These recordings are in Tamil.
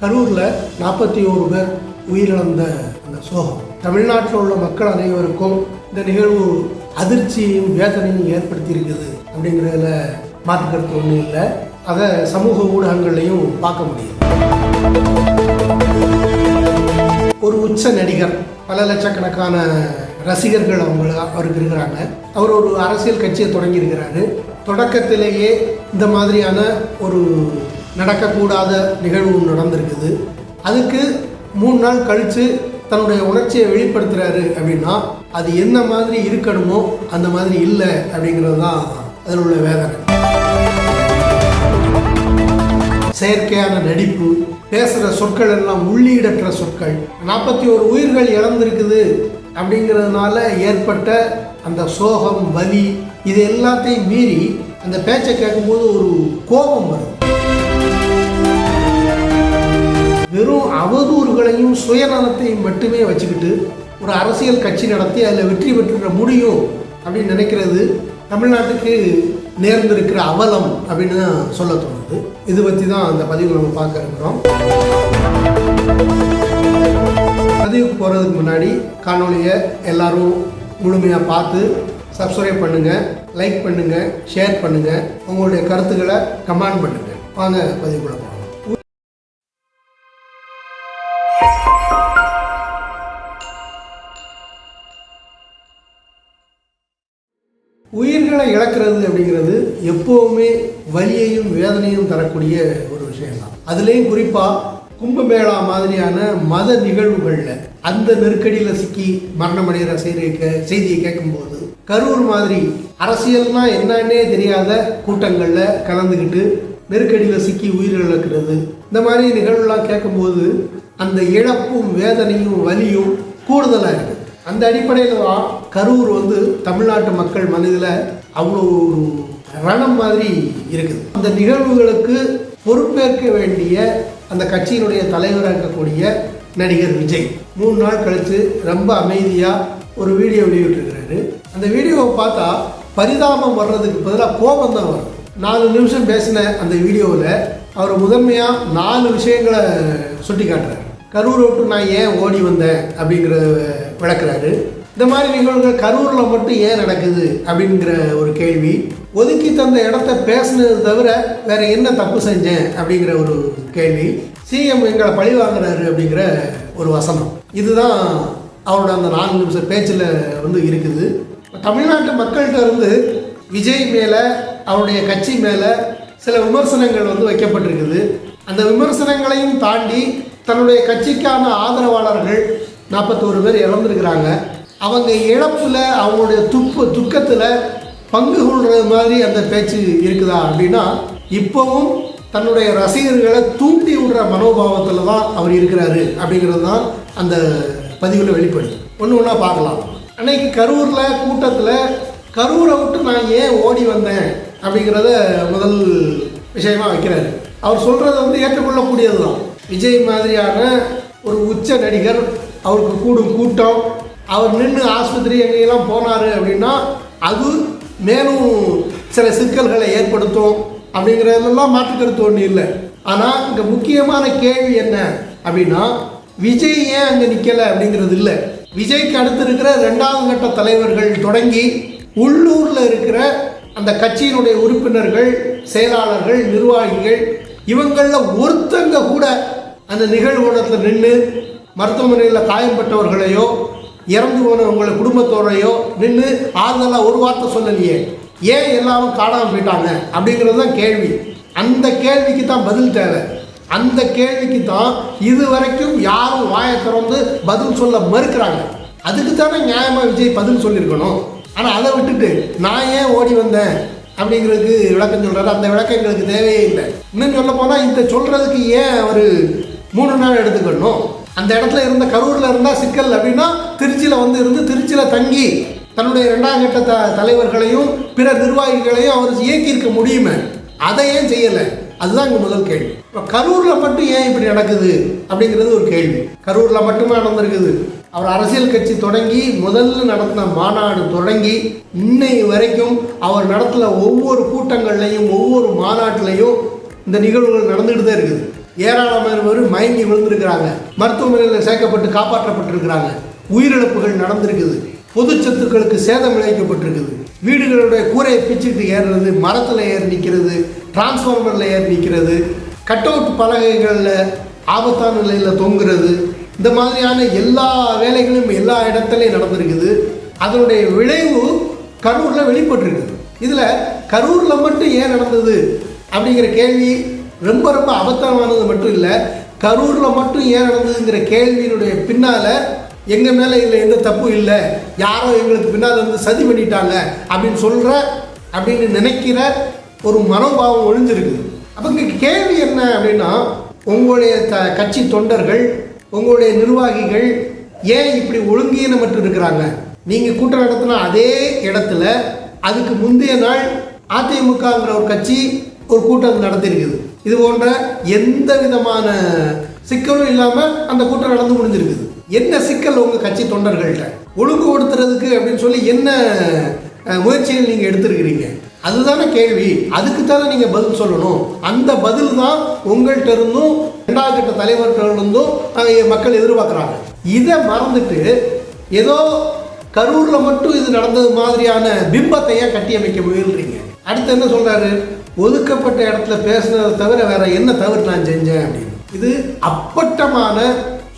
கரூரில் நாற்பத்தி ஒரு பேர் உயிரிழந்த அந்த சோகம். தமிழ்நாட்டில் உள்ள மக்கள் அனைவருக்கும் இந்த நிகழ்வு அதிர்ச்சியும் வேதனையும் ஏற்படுத்தி இருக்குது அப்படிங்கிறதுல மாற்று கருத்து ஒன்றும் இல்லை. அதை சமூக ஊடகங்கள்லையும் பார்க்க முடியும் ஒரு உச்ச நடிகர் பல லட்சக்கணக்கான ரசிகர்கள் அவங்க அவருக்கு இருக்கிறாங்க. அவர் ஒரு அரசியல் கட்சியை தொடங்கி இருக்கிறாரு தொடக்கத்திலேயே இந்த மாதிரியான ஒரு நடக்கக்கூடாத நிகழ்வு நடந்திருக்குது. அதுக்கு மூணு நாள் கழித்து தன்னுடைய உணர்ச்சியை வெளிப்படுத்துகிறாரு அப்படின்னா அது என்ன மாதிரி இருக்கணுமோ அந்த மாதிரி இல்லை அப்படிங்கிறது தான் அதில் உள்ள வேதனை. செயற்கையான நடிப்பு பேசுகிற சொற்கள் எல்லாம் உள்ளீடற்ற சொற்கள். நாற்பத்தி ஒரு உயிர்கள் இழந்திருக்குது அப்படிங்கிறதுனால ஏற்பட்ட அந்த சோகம் வலி இது எல்லாத்தையும் மீறி அந்த பேச்சை கேட்கும்போது ஒரு கோபம் வரும். வெறும் அவதூறுகளையும் சுயநலத்தையும் மட்டுமே வச்சுக்கிட்டு ஒரு அரசியல் கட்சி நடத்தி அதில் வெற்றி பெற்றுட முடியும் அப்படின்னு நினைக்கிறது தமிழ்நாட்டுக்கு நேர்ந்திருக்கிற அவலம் அப்படின்னு தான் சொல்ல தோணுது. இது பற்றி தான் அந்த பதிவு நம்ம பார்க்க இருக்கிறோம். பதிவுக்கு போகிறதுக்கு முன்னாடி காணொலியை எல்லாரும் முழுமையாக பார்த்து சப்ஸ்கிரைப் பண்ணுங்கள் லைக் பண்ணுங்கள் ஷேர் பண்ணுங்கள் உங்களுடைய கருத்துக்களை கமெண்ட் பண்ணுங்கள் வாங்க பதிவுக்குள்ள போகலாம் உயிர்களை இழக்கிறது அப்படிங்கிறது எப்போவுமே வலியையும் வேதனையும் தரக்கூடிய ஒரு விஷயம்தான். அதுலேயும் குறிப்பாக கும்பமேளா மாதிரியான மத நிகழ்வுகளில் அந்த நெருக்கடியில் சிக்கி மரணமடைகிற செய்தியை கே செய்தியை கேட்கும்போது கரூர் மாதிரி அரசியல்னா என்னன்னே தெரியாத கூட்டங்களில் கலந்துக்கிட்டு நெருக்கடியில் சிக்கி உயிரிழக்கிறது இந்த மாதிரி நிகழ்வுலாம் கேட்கும்போது அந்த இழப்பும் வேதனையும் வலியும் கூடுதலாக இருக்குது அந்த அடிப்படையில் தான் கரூர் வந்து தமிழ்நாட்டு மக்கள் மனதில் அவ்வளோ ஒரு ரணம் மாதிரி இருக்குது. அந்த நிகழ்வுகளுக்கு பொறுப்பேற்க வேண்டிய அந்த கட்சியினுடைய தலைவராக இருக்கக்கூடிய நடிகர் விஜய். மூணு நாள் கழித்து ரொம்ப அமைதியாக ஒரு வீடியோ வெளியிட்டிருக்கிறாரு. அந்த வீடியோவை பார்த்தா பரிதாபம் வர்றதுக்கு பதிலாக கோபம் தான் வரும். நாலு நிமிஷம் பேசின அந்த வீடியோவில் அவர் முதன்மையாக நாலு விஷயங்களை சுட்டி காட்டுறாரு கரூர் விட்டு நான் ஏன் ஓடி வந்தேன் அப்படிங்கிறத விளக்குறாரு. இந்த மாதிரி நிகழ்வுகள் கரூரில் மட்டும் ஏன் நடக்குது அப்படிங்கிற ஒரு கேள்வி. ஒதுக்கி தந்த இடத்த பேசுனது தவிர வேற என்ன தப்பு செஞ்சேன் அப்படிங்கிற ஒரு கேள்வி. சிஎம் எங்களை பழி வாங்குறாரு அப்படிங்கிற ஒரு வசனம். இதுதான் அவரோட அந்த நான்கு நிமிஷம் பேச்சில் வந்து இருக்குது. தமிழ்நாட்டு மக்கள்கிட்ட இருந்து விஜய் மேலே அவருடைய கட்சி மேலே சில விமர்சனங்கள் வந்து வைக்கப்பட்டிருக்குது. அந்த விமர்சனங்களையும் தாண்டி தன்னுடைய கட்சிக்கான ஆதரவாளர்கள் நாற்பத்தோரு பேர் இறந்துருக்கிறாங்க. அவங்க இழப்பில் அவங்களுடைய துப்பு துக்கத்தில் பங்கு கொள்வது மாதிரி அந்த பேச்சு இருக்குதா அப்படின்னா இப்போவும் தன்னுடைய ரசிகர்களை தூண்டி விடுற மனோபாவத்தில் தான் அவர் இருக்கிறாரு அப்படிங்கிறது தான் அந்த பதிவில் வெளிப்படுது. ஒன்று ஒன்றா பார்க்கலாம். அன்னைக்கு கரூரில் கூட்டத்தில் கரூரை விட்டு நான் ஏன் ஓடி வந்தேன் அப்படிங்கிறத முதல் விஷயமாக வைக்கிறாரு. அவர் சொல்கிறத வந்து ஏற்றுக்கொள்ளக்கூடியது தான் விஜய் மாதிரியான ஒரு உச்ச நடிகர் அவருக்கு கூடும் கூட்டம் அவர் நின்று ஆஸ்பத்திரி எங்கெல்லாம் போனார் அப்படின்னா அது மேலும் சில சிக்கல்களை ஏற்படுத்தும் அப்படிங்கிறதெல்லாம் மாற்றுக்கருத்து ஒன்று இல்லை. ஆனால் இங்கே முக்கியமான கேள்வி என்ன அப்படின்னா விஜய் ஏன் அங்கே நிற்கலை அப்படிங்கிறது இல்லை. விஜய்க்கு அடுத்து இருக்கிற ரெண்டாவது கட்ட தலைவர்கள் தொடங்கி உள்ளூரில் இருக்கிற அந்த கட்சியினுடைய உறுப்பினர்கள் செயலாளர்கள் நிர்வாகிகள் இவங்களில் ஒருத்தங்க கூட அந்த நிகழ்வுணத்தில் நின்று மருத்துவமனையில் காயம்பட்டவர்களையோ இறந்து போனவங்கள குடும்பத்தோடையோ நின்று ஆறுதலாக ஒரு வார்த்தை சொல்லலையே. ஏன் எல்லாரும் காணாமல் போயிட்டாங்க? அப்படிங்கிறது தான் கேள்வி. அந்த கேள்விக்கு தான் பதில் தேவை. அந்த கேள்விக்கு தான் இது வரைக்கும் யாரும் வாயை திறந்து பதில் சொல்ல மறுக்கிறாங்க. அதுக்கு தானே நியாயமாக விஜய் பதில் சொல்லியிருக்கணும். ஆனால் அதை விட்டுட்டு நான் ஏன் ஓடி வந்தேன்? அப்படிங்கிறதுக்கு விளக்கம் சொல்கிறாரு அந்த விளக்கம் எங்களுக்கு தேவையே இல்லை. இன்னும் சொல்ல போனால் இந்த சொல்கிறதுக்கு ஏன் ஒரு மூணு நாள் எடுத்துக்கணும்? அந்த இடத்துல இருந்த கரூரில் இருந்தால் சிக்கல் அப்படின்னா திருச்சியில் வந்து இருந்து திருச்சியில் தங்கி தன்னுடைய இரண்டாம் கட்ட த தலைவர்களையும் பிற நிர்வாகிகளையும் அவர் இயக்கியிருக்க முடியுமே? அதை ஏன் செய்யலை? அதுதான் இங்கே முதல் கேள்வி. இப்போ கரூரில் மட்டும் ஏன் இப்படி நடக்குது அப்படிங்கிறது ஒரு கேள்வி. கரூரில் மட்டுமே நடந்திருக்குது. அவர் அரசியல் கட்சி தொடங்கி முதல்ல நடத்தின மாநாடு தொடங்கி இன்னை வரைக்கும் அவர் நடத்தின ஒவ்வொரு கூட்டங்கள்லையும் ஒவ்வொரு மாநாட்டிலையும் இந்த நிகழ்வுகள் நடந்துகிட்டு தான் இருக்குது. ஏராளமானவர் மயங்கி விழுந்திருக்கிறாங்க. மருத்துவமனையில் சேர்க்கப்பட்டு காப்பாற்றப்பட்டிருக்கிறாங்க. உயிரிழப்புகள் நடந்திருக்குது. பொது சொத்துக்களுக்கு சேதம் விளைவிக்கப்பட்டிருக்குது. வீடுகளுடைய கூரையை பிச்சுக்கிட்டு ஏறுறது மரத்தில் ஏறி நிற்கிறது டிரான்ஸ்ஃபார்மரில் ஏறி நிற்கிறது கட் அவுட் பலகைகளில் ஆபத்தான நிலையில் தொங்குறது இந்த மாதிரியான எல்லா வேலைகளும் எல்லா இடத்துலையும் நடந்திருக்குது. அதனுடைய விளைவு கரூரில் வெளிப்பட்டிருக்குது. இதில் கரூரில் மட்டும் ஏன் நடந்தது? அப்படிங்கிற கேள்வி ரொம்ப ரொம்ப அபத்தமானது மட்டும் இல்லை கரூரில் மட்டும் ஏன் நடந்ததுங்கிற கேள்வியினுடைய பின்னால் எங்கள் மேலே இதில் எந்த தப்பும் இல்லை யாரோ எங்களுக்கு பின்னால் வந்து சதி பண்ணிட்டாங்க அப்படின்னு சொல்கிற அப்படின்னு நினைக்கிற ஒரு மனோபாவம் ஒழிஞ்சிருக்குது அப்போ இங்கே கேள்வி என்ன அப்படின்னா உங்களுடைய த கட்சி தொண்டர்கள் உங்களுடைய நிர்வாகிகள் ஏன் இப்படி ஒழுங்கீனமற்று இருக்கிறாங்க? நீங்கள் கூட்டம் நடத்தின அதே இடத்துல அதுக்கு முந்தைய நாள் அதிமுகங்கிற ஒரு கட்சி ஒரு கூட்டம் நடத்தியிருக்குது இது போன்ற எந்த விதமான சிக்கலும் இல்லாமல் அந்த கூட்டம் நடந்து முடிஞ்சிருக்குது. என்ன சிக்கல் உங்கள் கட்சி தொண்டர்கள்ட்ட? ஒழுங்குபடுத்துறதுக்கு அப்படின்னு சொல்லி என்ன முயற்சிகள் நீங்கள் எடுத்திருக்கிறீங்க? அதுதானே கேள்வி. அதுக்கு தானே நீங்கள் பதில் சொல்லணும். அந்த பதில் தான் உங்கள்கிட்ட இருந்தும் ரெண்டாவது கட்ட தலைவர்கள் இருந்தும் மக்கள் எதிர்பார்க்குறாங்க. இதை மறந்துட்டு ஏதோ கரூரில் மட்டும் இது நடந்தது மாதிரியான பிம்பத்தை ஏன் கட்டியமைக்க முயல்றீங்க? அடுத்து என்ன சொல்றாரு? ஒதுக்கப்பட்ட இடத்துல பேசுனதை தவிர வேற என்ன தவறு நான் செஞ்சேன் அப்படின்னு. இது அப்பட்டமான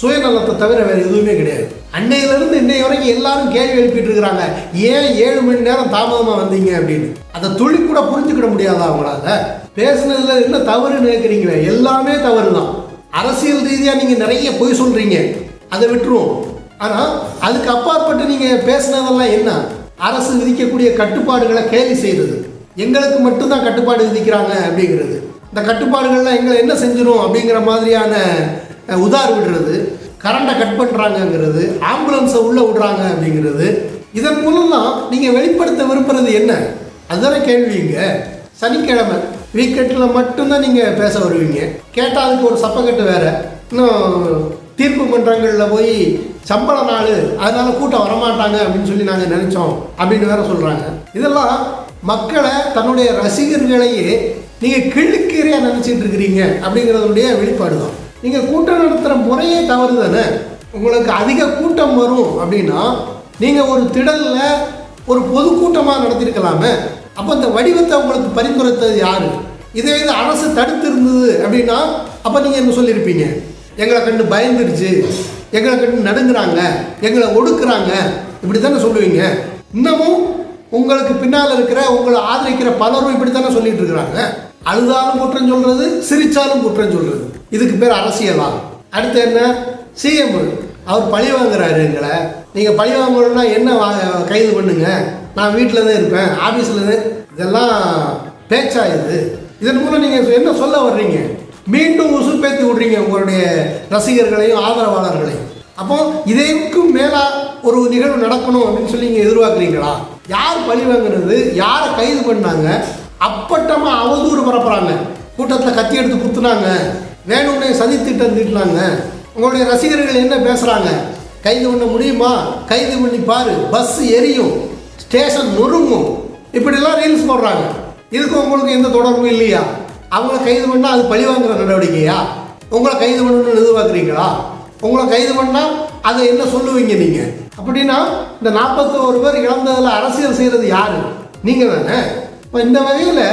சுயநலத்தை தவிர வேற எதுவுமே கிடையாது. அன்னையிலிருந்து இன்னை வரைக்கும் எல்லாரும் கேள்வி எழுப்பிட்டு இருக்கிறாங்க. ஏன் ஏழு மணி நேரம் தாமதமா வந்தீங்க அப்படின்னு. அதை துளி கூட புரிஞ்சுக்கிட முடியாதா அவங்களால பேசுனதுல என்ன தவறுன்னு கேட்குறீங்களே எல்லாமே தவறு தான் அரசியல் ரீதியாக நீங்கள் நிறைய பொய் சொல்றீங்க. அதை விட்டுருவோம். ஆனால் அதுக்கு அப்பாற்பட்டு நீங்கள் பேசுனதெல்லாம் என்ன? அரசு விதிக்கக்கூடிய கட்டுப்பாடுகளை கேலி செய்கிறது எங்களுக்கு மட்டும்தான் கட்டுப்பாடு விதிக்கிறாங்க அப்படிங்கிறது. இந்த கட்டுப்பாடுகள்லாம் எங்களை என்ன செஞ்சிடும் அப்படிங்கிற மாதிரியான உதார் விடுறது. கரண்டை கட் பண்ணுறாங்கங்கிறது ஆம்புலன்ஸை உள்ளே விடுறாங்க அப்படிங்கிறது. இதன் மூலம்லாம் நீங்கள் வெளிப்படுத்த விரும்புறது என்ன? அதுதானே கேள்விங்க சனிக்கிழமை வீக்கெட்டில் மட்டும்தான் நீங்கள் பேச வருவீங்க. கேட்டால் அதுக்கு ஒரு சப்பக்கட்டு வேறு. இன்னும் தீர்ப்பு மன்றங்களில் போய் சம்பள நாள் அதனால கூட்டம் வரமாட்டாங்க அப்படின்னு சொல்லி நாங்கள் நினைச்சோம் அப்படின்னு வேற சொல்றாங்க. இதெல்லாம் மக்களை தன்னுடைய ரசிகர்களையே நீங்கள் கிழுக்கீரையாக நினச்சிட்டு இருக்கிறீங்க அப்படிங்கிறதுடைய வெளிப்பாடு தான். நீங்கள் கூட்டம் நடத்துகிற முறையே தவறு தானே? உங்களுக்கு அதிக கூட்டம் வரும் அப்படின்னா நீங்கள் ஒரு திடலில் ஒரு பொதுக்கூட்டமாக நடத்திருக்கலாமே. அப்போ இந்த வடிவத்தை உங்களுக்கு பரிந்துரைத்தது யாரு? இதே இது அரசு தடுத்து இருந்தது அப்படின்னா அப்போ நீங்கள் என்ன சொல்லியிருப்பீங்க? எங்களை கண்டு பயந்துடுச்சு. எங்களை கண்டு நடுங்குறாங்க. எங்களை ஒடுக்குறாங்க. இப்படி தானே சொல்லுவீங்க? இன்னமும் உங்களுக்கு பின்னால் இருக்கிற உங்களை ஆதரிக்கிற பலரும் இப்படி தானே சொல்லிட்டு இருக்கிறாங்க. அழுதாலும் குற்றம் சொல்றது சிரிச்சாலும் குற்றம் சொல்றது. இதுக்கு பேர் அரசியலா அடுத்து என்ன? சிஎம் அவர் பழி வாங்குறாரு எங்களை. நீங்கள் பழி வாங்கணும்னா என்ன வா- கைது பண்ணுங்க? நான் வீட்டில் தான் இருப்பேன். ஆஃபீஸில் இதெல்லாம் பேச்சா இது? இதன் மூலம் நீங்கள் என்ன சொல்ல வர்றீங்க? மீண்டும் உசுப்பேத்தி விடுறீங்க உங்களுடைய ரசிகர்களையும் ஆதரவாளர்களையும். அப்போ இதற்கும் மேலா ஒரு நிகழ்வு நடக்கணும் அப்படின்னு சொல்லி நீங்கள் எதிர்பார்க்குறீங்களா? யார் பழி வாங்குனது? யாரை கைது பண்ணாங்க? அப்பட்டமாக அவதூறு பரப்புறாங்க. கூட்டத்தில் கத்தி எடுத்து குத்துனாங்க. வேணும்னே சதி திட்டம் திட்டினாங்க. உங்களுடைய ரசிகர்கள் என்ன பேசுகிறாங்க கைது பண்ண முடியுமா? கைது பண்ணி பாரு பஸ் எரியும் ஸ்டேஷன் நொறுங்கும். இப்படிலாம் ரீல்ஸ் போடுறாங்க. இதுக்கு உங்களுக்கு எந்த தொடர்பும் இல்லையா? அவங்கள கைது பண்ணால் அது பழி வாங்குற நடவடிக்கையா? உங்களை கைது பண்ணணும்னு எதிர்பார்க்குறீங்களா? உங்களை கைது பண்ணால் அதை என்ன சொல்லுவீங்க நீங்கள் அப்படின்னா இந்த நாற்பத்தோரு பேர் இழந்ததில் அரசியல் செய்கிறது யார்? நீங்கள் தானே? இப்போ இந்த வகையில்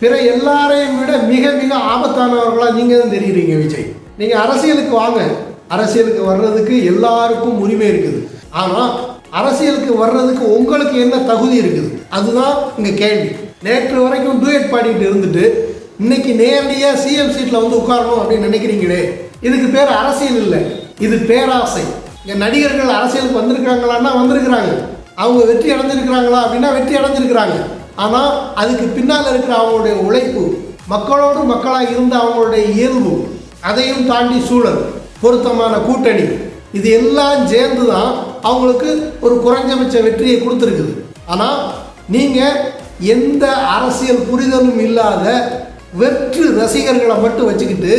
பிற எல்லாரையும் விட மிக மிக ஆபத்தானவர்களாக நீங்கள் தான் தெரியுறீங்க விஜய். நீங்கள் அரசியலுக்கு வாங்க. அரசியலுக்கு வர்றதுக்கு எல்லாருக்கும் உரிமை இருக்குது. ஆனால் அரசியலுக்கு வர்றதுக்கு உங்களுக்கு என்ன தகுதி இருக்குது? அதுதான் இங்கே கேள்வி. நேற்று வரைக்கும் டூயட் பாடிட்டு இருந்துட்டு இன்னைக்கு நேரடியாக சிஎம் சீட்டில் வந்து உட்காரணும் அப்படின்னு நினைக்கிறீங்களே? இதுக்கு பேர் அரசியல் இல்லை. இது பேராசை. இங்கே நடிகர்கள் அரசியலுக்கு வந்திருக்கிறாங்களான்னா வந்திருக்கிறாங்க. அவங்க வெற்றி அடைஞ்சிருக்கிறாங்களா அப்படின்னா வெற்றி அடைஞ்சிருக்கிறாங்க. ஆனால் அதுக்கு பின்னால் இருக்கிற அவங்களுடைய உழைப்பு மக்களோடு மக்களாக இருந்த அவங்களுடைய இயல்பு அதையும் தாண்டி சூழல் பொருத்தமான கூட்டணி இது எல்லாம் சேர்ந்து தான் அவங்களுக்கு ஒரு குறைஞ்சபட்ச வெற்றியை கொடுத்துருக்குது. ஆனால் நீங்கள் எந்த அரசியல் புரிதலும் இல்லாத வெற்று ரசிகர்களை மட்டும் வச்சுக்கிட்டு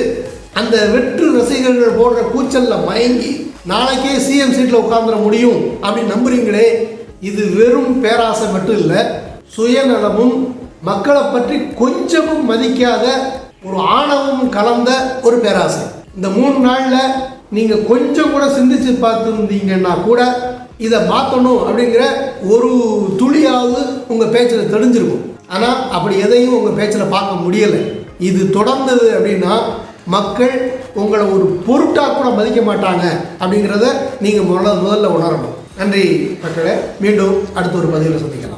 அந்த வெற்று ரசிகர்கள் போடுற கூச்சலில் மயங்கி நாளைக்கே சிஎம் சீட்டில் உட்காந்துட முடியும் அப்படின்னு நம்புறீங்களே இது வெறும் பேராசை மட்டும் இல்லை சுயநலமும் மக்களை பற்றி கொஞ்சமும் மதிக்காத ஒரு ஆணவம் கலந்த ஒரு பேராசை. இந்த மூணு நாளில் நீங்கள் கொஞ்சம் கூட சிந்திச்சு பார்த்துருந்தீங்கன்னா கூட இதை மாற்றணும் அப்படிங்கிற ஒரு துளியாவது உங்கள் பேச்சில் தெரிஞ்சிருக்கும் ஆனால் அப்படி எதையும் உங்கள் பேச்சில் பார்க்க முடியலை. இது தொடர்ந்தது அப்படின்னா மக்கள் உங்களை ஒரு பொருட்டாக கூட மதிக்க மாட்டாங்க அப்படிங்கிறத நீங்கள் முதல்ல முதல்ல உணரணும். நன்றி மக்களே. மீண்டும் அடுத்த ஒரு பதிவில் சந்திக்கலாம்.